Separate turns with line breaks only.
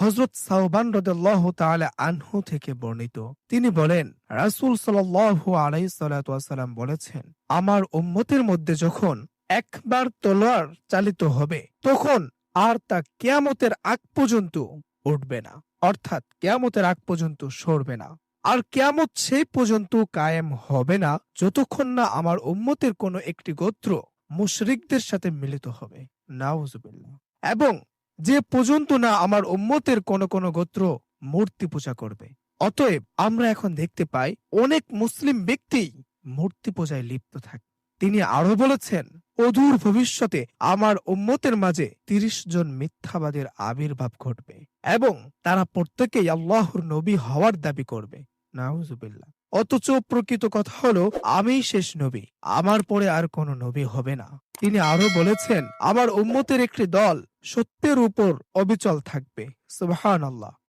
হজরত সাউবান রদাল্লাহ তাআলা আনহু থেকে বর্ণিত। তিনি বলেন, রাসূল সাল্লাল্লাহু আলাইহি সাল্লাম বলেছেন, আমার উম্মতের মধ্যে যখন একবার তলোয়ার চালিত হবে, তখন আর তা কেয়ামতের আগ পর্যন্ত উঠবে না। অর্থাৎ কেয়ামতের আগ পর্যন্ত সরবে না। আর কেয়ামত সেই পর্যন্ত কায়েম হবে না, যতক্ষণ না আমার উম্মতের কোনো একটি গোত্র মুশরিকদের সাথে মিলিত হবে। নাউজুবিল্লাহ। এবং যে পর্যন্ত না আমার উম্মতের কোন কোন গোত্র মূর্তি পূজা করবে। অতএব আমরা এখন দেখতে পাই অনেক মুসলিম ব্যক্তি মূর্তি পূজায় লিপ্ত থাকে। তিনি আরও বলেছেন, অদূর ভবিষ্যতে আমার উম্মতের মাঝে তিরিশ জন মিথ্যাবাদের আবির্ভাব ঘটবে এবং তারা প্রত্যেকেই আল্লাহর নবী হওয়ার দাবি করবে। নাউজুবিল্লাহ। অথচ প্রকৃত কথা হলো আমি শেষ নবী। আমার পরে আর কোনো নবী হবে না। তিনি আরও বলেছেন, আমার উম্মতের একটি দল সত্যের উপর অবিচল থাকবে। সুবহান আল্লাহ